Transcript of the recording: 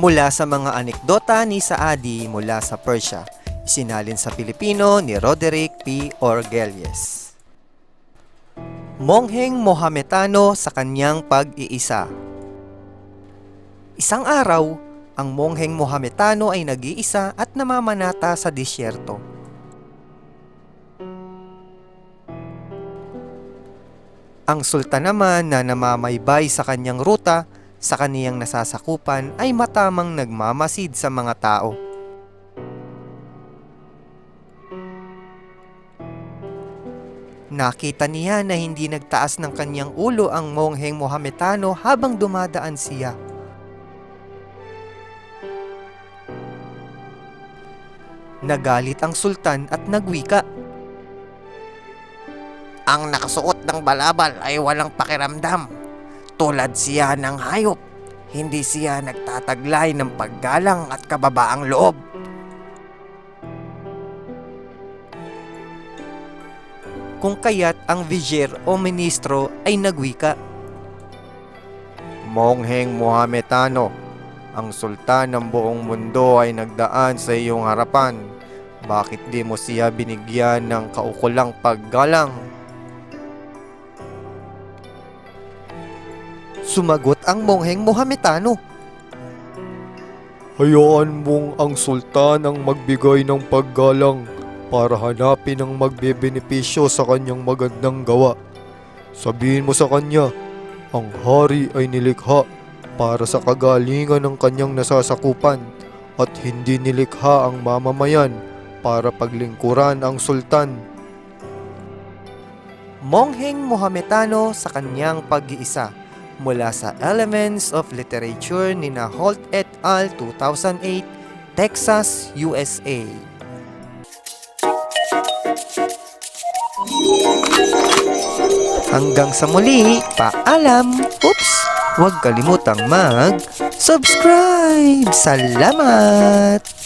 Mula sa mga anekdota ni Saadi mula sa Persia, isinalin sa Pilipino ni Roderick P. Orgelies. Mongheng Mohametano sa kanyang pag-iisa Isang araw, ang mongheng Mohametano ay nag-iisa at namamanata sa disyerto. Ang sultan naman na namamaybay sa kanyang ruta sa kaniyang nasasakupan ay matamang nagmamasid sa mga tao. Nakita niya na hindi nagtaas ng kanyang ulo ang mongheng Mohametano habang dumadaan siya. Nagalit ang sultan at nagwika. Ang nakasuot ng balabal ay walang pakiramdam. Tulad siya ng hayop. Hindi siya nagtataglay ng paggalang at kababaang loob. Kung kaya't ang vizier o ministro ay nagwika. Mongheng Mohametano, ang sultan ng buong mundo ay nagdaan sa iyong harapan. Bakit di mo siya binigyan ng kaukulang paggalang? Sumagot ang mongheng Mohametano. Hayaan mong ang sultan ang magbigay ng paggalang para hanapin ang magbebenepisyo sa kanyang magandang gawa. Sabihin mo sa kanya, ang hari ay nilikha para sa kagalingan ng kanyang nasasakupan at hindi nilikha ang mamamayan para paglingkuran ang sultan. Mongheng Mohametano sa kanyang pag-iisa mula sa Elements of Literature ni na Holt et al. 2008, Texas, USA. Hanggang sa muli, paalam! Oops! Huwag kalimutang mag-subscribe! Salamat!